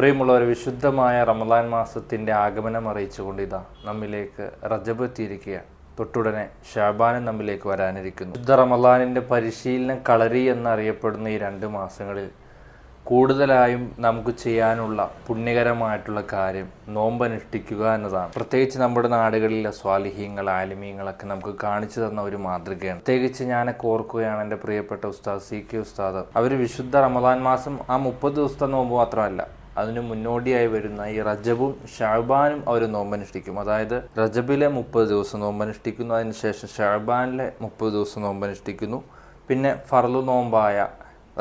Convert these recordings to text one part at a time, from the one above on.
പ്രിയമുള്ളവർ വിശുദ്ധമായ റമദാൻ മാസത്തിന്റെ ആഗമനം അറിയിച്ചുകൊണ്ട് ഇതാ നമ്മിലേക്ക് റജബ് എത്തിയിരിക്കുകയാണ്. തൊട്ടുടനെ ഷാബാനും നമ്മിലേക്ക് വരാനിരിക്കുന്നു. ശുദ്ധ റമദാനിന്റെ പരിശീലനം കളരി എന്നറിയപ്പെടുന്ന ഈ രണ്ട് മാസങ്ങളിൽ കൂടുതലായും നമുക്ക് ചെയ്യാനുള്ള പുണ്യകരമായിട്ടുള്ള കാര്യം നോമ്പനുഷ്ഠിക്കുക എന്നതാണ്. പ്രത്യേകിച്ച് നമ്മുടെ നാടുകളിലെ സ്വാലിഹ്യങ്ങൾ ആലിമീങ്ങളൊക്കെ നമുക്ക് കാണിച്ചു തന്ന ഒരു മാതൃകയാണ്. പ്രത്യേകിച്ച് ഞാനൊക്കെ ഓർക്കുകയാണ് എന്റെ പ്രിയപ്പെട്ട ഉസ്താദ് സി കെ ഉസ്താദ്. അവർ വിശുദ്ധ റമദാൻ മാസം ആ മുപ്പത് ദിവസത്തെ നോമ്പ് മാത്രമല്ല അതിന് മുന്നോടിയായി വരുന്ന ഈ റജബും ഷാബാനും അവർ നോമ്പനുഷ്ഠിക്കും. അതായത് റജബിലെ മുപ്പത് ദിവസം നോമ്പനുഷ്ഠിക്കുന്നു അതിനുശേഷം ഷാബാനിലെ മുപ്പത് ദിവസം നോമ്പനുഷ്ഠിക്കുന്നു. പിന്നെ ഫർലു നോമ്പായ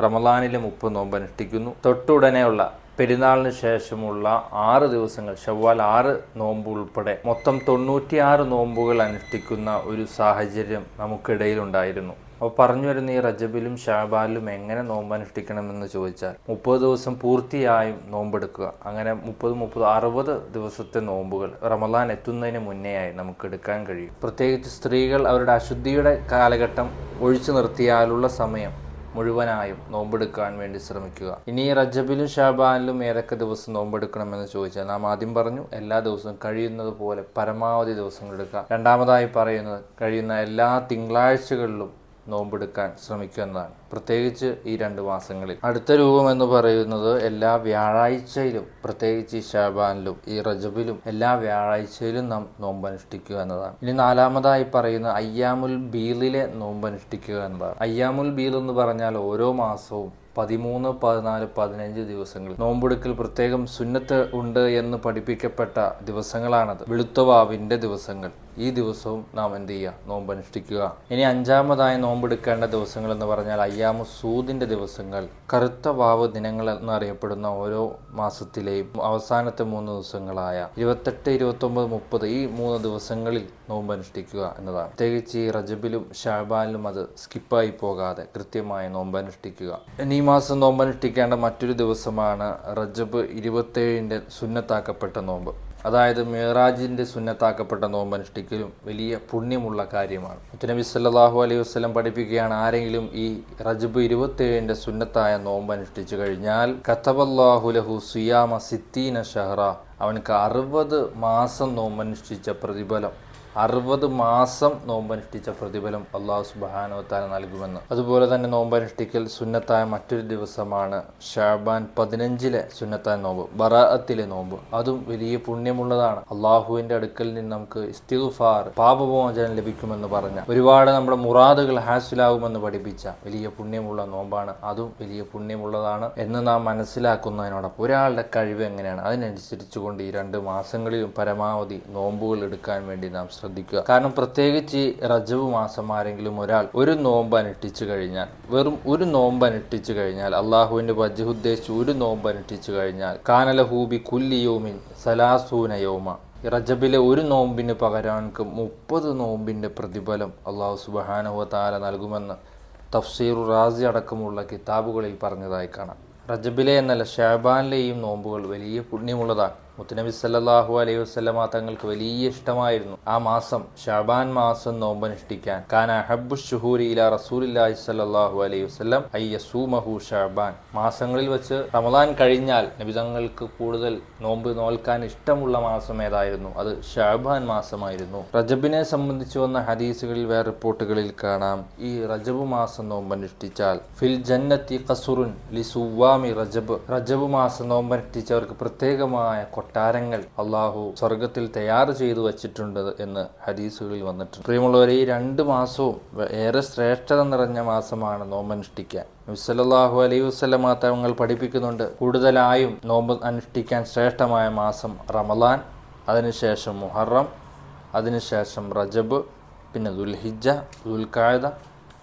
റമദാനിലെ മുപ്പത് നോമ്പനുഷ്ഠിക്കുന്നു. തൊട്ടുടനെയുള്ള പെരുന്നാളിന് ശേഷമുള്ള ആറ് ദിവസങ്ങൾ ഷവ്വാൽ ആറ് നോമ്പ് ഉൾപ്പെടെ മൊത്തം തൊണ്ണൂറ്റിയാറ് നോമ്പുകൾ അനുഷ്ഠിക്കുന്ന ഒരു സാഹചര്യം നമുക്കിടയിലുണ്ടായിരുന്നു. അപ്പോൾ പറഞ്ഞു വരുന്ന ഈ റജബിലും ഷാബാലിലും എങ്ങനെ നോമ്പ് അനുഷ്ഠിക്കണമെന്ന് ചോദിച്ചാൽ മുപ്പത് ദിവസം പൂർത്തിയായും നോമ്പെടുക്കുക. അങ്ങനെ മുപ്പത് മുപ്പത് അറുപത് ദിവസത്തെ നോമ്പുകൾ റമദാൻ എത്തുന്നതിന് മുന്നേയായി നമുക്ക് എടുക്കാൻ കഴിയും. പ്രത്യേകിച്ച് സ്ത്രീകൾ അവരുടെ അശുദ്ധിയുടെ കാലഘട്ടം ഒഴിച്ചു നിർത്തിയാലുള്ള സമയം മുഴുവനായും നോമ്പെടുക്കാൻ വേണ്ടി ശ്രമിക്കുക. ഇനി റജബിലും ഷാബാനിലും ഏതൊക്കെ ദിവസം നോമ്പെടുക്കണമെന്ന് ചോദിച്ചാൽ നാം ആദ്യം പറഞ്ഞു എല്ലാ ദിവസവും കഴിയുന്നത് പോലെ പരമാവധി ദിവസങ്ങൾ എടുക്കുക. രണ്ടാമതായി പറയുന്നത് കഴിയുന്ന എല്ലാ തിങ്കളാഴ്ചകളിലും നോമ്പെടുക്കാൻ ശ്രമിക്കുക എന്നതാണ് പ്രത്യേകിച്ച് ഈ രണ്ട് മാസങ്ങളിൽ. അടുത്ത രൂപം എന്ന് പറയുന്നത് എല്ലാ വ്യാഴാഴ്ചയിലും പ്രത്യേകിച്ച് ഈ ഷാബാനിലും ഈ റജബിലും എല്ലാ വ്യാഴാഴ്ചയിലും നാം നോമ്പ് അനുഷ്ഠിക്കുക എന്നതാണ്. ഇനി നാലാമതായി പറയുന്ന അയ്യാമുൽ ബീലിലെ നോമ്പ് അനുഷ്ഠിക്കുക എന്നതാണ്. അയ്യാമുൽ ബീൽ എന്ന് പറഞ്ഞാൽ ഓരോ മാസവും പതിമൂന്ന് പതിനാല് പതിനഞ്ച് ദിവസങ്ങൾ നോമ്പെടുക്കൽ പ്രത്യേകം സുന്നത്ത് ഉണ്ട് എന്ന് പഠിപ്പിക്കപ്പെട്ട ദിവസങ്ങളാണത്. വെളുത്തവാവിന്റെ ദിവസങ്ങൾ. ഈ ദിവസവും നാം എന്ത് ചെയ്യുക? നോമ്പ് അനുഷ്ഠിക്കുക ഇനി അഞ്ചാമതായി നോമ്പെടുക്കേണ്ട ദിവസങ്ങൾ എന്ന് പറഞ്ഞാൽ അയ്യാമു സൂദിന്റെ ദിവസങ്ങൾ. കറുത്ത വാവ് ദിനങ്ങൾ എന്നറിയപ്പെടുന്ന ഓരോ മാസത്തിലെയും അവസാനത്തെ മൂന്ന് ദിവസങ്ങളായ ഇരുപത്തെട്ട് ഇരുപത്തൊമ്പത് മുപ്പത് ഈ മൂന്ന് ദിവസങ്ങളിൽ നോമ്പ് അനുഷ്ഠിക്കുക എന്നതാണ്. പ്രത്യേകിച്ച് ഈ റജബിലും ഷാബാനിലും അത് സ്കിപ്പായി പോകാതെ കൃത്യമായി നോമ്പ് അനുഷ്ഠിക്കുക ഇനി ഈ മാസം നോമ്പ് അനുഷ്ഠിക്കേണ്ട മറ്റൊരു ദിവസമാണ് റജബ് ഇരുപത്തേഴിന്റെ സുന്നത്താക്കപ്പെട്ട നോമ്പ്. അതായത് മേറാജിന്റെ സുന്നത്താക്കപ്പെട്ട നോമ്പ് അനുഷ്ഠിക്കലും വലിയ പുണ്യമുള്ള കാര്യമാണ്. നബി സല്ലാഹു അലൈഹി വസ്ലം പഠിപ്പിക്കുകയാണ് ആരെങ്കിലും ഈ റജബ് ഇരുപത്തേഴിന്റെ സുന്നത്തായ നോമ്പ് അനുഷ്ഠിച്ചു കഴിഞ്ഞാൽ കത്തബല്ലാഹുലഹു സുയാമ സിത്തീന ഷഹ്റ അവനക്ക് അറുപത് മാസം നോമ്പനുഷ്ഠിച്ച പ്രതിഫലം. അറുപത് മാസം നോമ്പനുഷ്ഠിച്ച പ്രതിഫലം അള്ളാഹു സുബാനോത്താല നൽകുമെന്ന്. അതുപോലെ തന്നെ നോമ്പനുഷ്ഠിക്കൽ സുന്നത്തായ മറ്റൊരു ദിവസമാണ് ഷാബാൻ പതിനഞ്ചിലെ സുന്നത്തായ നോമ്പ് ബറാഅത്തിലെ നോമ്പ്. അതും വലിയ പുണ്യമുള്ളതാണ്. അള്ളാഹുവിന്റെ അടുക്കൽ നിന്ന് നമുക്ക് ഇസ്തിഫാർ പാപമോചനം ലഭിക്കുമെന്ന് പറഞ്ഞ ഒരുപാട് നമ്മുടെ മുറാദുകൾ ഹാസിലാകുമെന്ന് പഠിപ്പിച്ച വലിയ പുണ്യമുള്ള നോമ്പാണ്. അതും വലിയ പുണ്യമുള്ളതാണ് എന്ന് നാം മനസ്സിലാക്കുന്നതിനോടൊപ്പം ഒരാളുടെ കഴിവ് എങ്ങനെയാണ്? അതിനനുസരിച്ചുകൊണ്ട് ഈ രണ്ട് മാസങ്ങളിലും പരമാവധി നോമ്പുകൾ എടുക്കാൻ വേണ്ടി നാം ശ്രദ്ധിക്കുക. കാരണം പ്രത്യേകിച്ച് ഈ റജബ് മാസം ആരെങ്കിലും ഒരാൾ ഒരു നോമ്പ് അനുഷ്ഠിച്ചു കഴിഞ്ഞാൽ വെറും ഒരു നോമ്പ് അനുഷ്ഠിച്ചു കഴിഞ്ഞാൽ അള്ളാഹുവിന്റെ വജ്ജ് ഉദ്ദേശിച്ച് ഒരു നോമ്പ് അനുഷ്ഠിച്ചു കഴിഞ്ഞാൽ കാനലഹൂബി കുല്ലിയോമിൻ സലാസൂനയോമ റജബിലെ ഒരു നോമ്പിന് പകരാൻക്ക് മുപ്പത് നോമ്പിന്റെ പ്രതിഫലം അള്ളാഹു സുബാനുവ താല നൽകുമെന്ന് തഫ്സീറു റാസി അടക്കമുള്ള കിതാബുകളിൽ പറഞ്ഞതായി കാണാം. റജബിലെ എന്നല്ല ഷാബാനിലെയും നോമ്പുകൾ വലിയ പുണ്യമുള്ളതാണ്. മുത്തനബി സല്ലാഹു അലൈഹി വസ്ലമ തങ്ങൾക്ക് വലിയ ഇഷ്ടമായിരുന്നു. ആ മാസം ഷാബാൻ മാസം നോമ്പനുഷ്ഠിക്കാൻ കാന അലൈഹി ഷാബാൻ. മാസങ്ങളിൽ വെച്ച് റമദാൻ കഴിഞ്ഞാൽ നബി തങ്ങൾക്ക് കൂടുതൽ നോമ്പ് നോൽക്കാൻ ഇഷ്ടമുള്ള മാസം ഏതായിരുന്നു? അത് ഷാബാൻ മാസമായിരുന്നു. റജബിനെ സംബന്ധിച്ച് വന്ന ഹദീസുകളിൽ വേറെ റിപ്പോർട്ടുകളിൽ കാണാം. ഈ റജബ് മാസം നോമ്പനുഷ്ഠിച്ചാൽ ഫിൽ ജന്നത്തി കസുറുൻ ലി സുവാമി റജബ്. റജബ് മാസം നോമ്പനുഷ്ഠിച്ചവർക്ക് പ്രത്യേകമായ കൊട്ടാരങ്ങൾ അള്ളാഹു സ്വർഗത്തിൽ തയ്യാർ ചെയ്തു വച്ചിട്ടുണ്ട് എന്ന് ഹദീസുകളിൽ വന്നിട്ടുണ്ട്. പ്രിയമുള്ളവരെ ഈ രണ്ട് മാസവും ഏറെ ശ്രേഷ്ഠത നിറഞ്ഞ മാസമാണ് നോമ്പനുഷ്ഠിക്കാൻ നബിസ്വല്ലാഹു അലൈഹി വസ്ലമ തങ്ങൾ പഠിപ്പിക്കുന്നുണ്ട്. കൂടുതലായും നോമ്പ് അനുഷ്ഠിക്കാൻ ശ്രേഷ്ഠമായ മാസം റമലാൻ അതിനുശേഷം മുഹറം അതിനുശേഷം റജബ് പിന്നെ ദുൽഹിജ ദുൽഖായത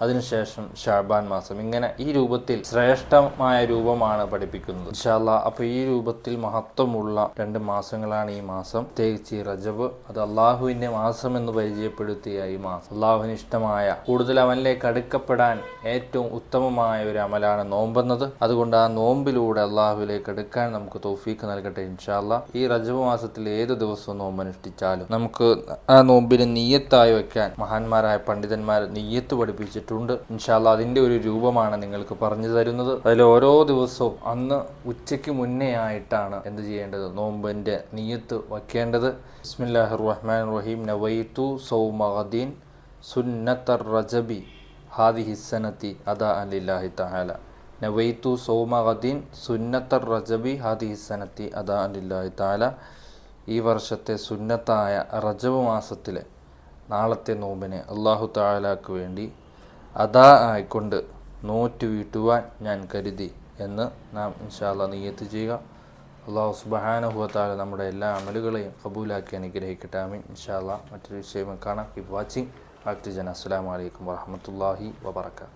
അതിനുശേഷം ഷാബാൻ മാസം ഇങ്ങനെ ഈ രൂപത്തിൽ ശ്രേഷ്ഠമായ രൂപമാണ് പഠിപ്പിക്കുന്നത്. ഇൻഷാല്ല അപ്പൊ ഈ രൂപത്തിൽ മഹത്വമുള്ള രണ്ട് മാസങ്ങളാണ് ഈ മാസം. പ്രത്യേകിച്ച് ഈ റജബ് അത് അള്ളാഹുവിന്റെ മാസം എന്ന് പരിചയപ്പെടുത്തിയ ഈ മാസം. അള്ളാഹുവിന് ഇഷ്ടമായ കൂടുതൽ അവനിലേക്ക് അടുക്കപ്പെടാൻ ഏറ്റവും ഉത്തമമായ ഒരു അമലാണ് നോമ്പെന്നത്. അതുകൊണ്ട് ആ നോമ്പിലൂടെ അള്ളാഹുവിലേക്ക് അടുക്കാൻ നമുക്ക് തോഫീക്ക് നൽകട്ടെ ഇൻഷാല്ല ഈ റജബ് മാസത്തിൽ ഏത് ദിവസവും നോമ്പ് അനുഷ്ഠിച്ചാലും നമുക്ക് ആ നോമ്പിന് നീയത്തായി വെക്കാൻ മഹാന്മാരായ പണ്ഡിതന്മാർ നീയത്ത് പഠിപ്പിച്ചിട്ടുണ്ട്. പഠിപ്പിച്ചിട്ടുണ്ട് ഇൻഷാല്ല അതിന്റെ ഒരു രൂപമാണ് നിങ്ങൾക്ക് പറഞ്ഞു തരുന്നത്. അതിൽ ഓരോ ദിവസവും അന്ന് ഉച്ചയ്ക്ക് മുന്നേ ആയിട്ടാണ് എന്ത് ചെയ്യേണ്ടത്? നോമ്പിന്റെ നീയത്ത് വയ്ക്കേണ്ടത്. ബിസ്മില്ലാഹിർ റഹ്മാൻ റഹീം നവൈത്തു സൗമഹദീൻ സുന്നത്തർ റജബി ഹാദി ഹിസനത്തി അദാ അലില്ലാഹി തഹാല നവൈത്തു സൗമഹദീൻ സുന്നത്തർ റജബി ഹാദി ഹിസനത്തി അദാ അലില്ലാഹി തഹാല ഈ വർഷത്തെ സുന്നത്തായ റജബ് മാസത്തിലെ നാളത്തെ നോമ്പിനെ അള്ളാഹു താലാക്ക് വേണ്ടി അതാ ആയിക്കൊണ്ട് നോറ്റ് വീട്ടുവാൻ ഞാൻ കരുതി എന്ന് നാം ഇൻഷാല്ല നീയത്ത് ചെയ്യുക. അള്ളാഹു സുബഹാനുഭവത്താല നമ്മുടെ എല്ലാ അമലുകളെയും കബൂലാക്കി അനുഗ്രഹിക്കട്ടെ. ആമീൻ. ഇൻഷാല്ല മറ്റൊരു വിഷയം കാണാം. കീപ് വാച്ചിങ് ബാക്ക് ടു ജന അസ്സാം വലൈക്കും വാഹമത്തല്ലാഹി വബർക്കാത്തു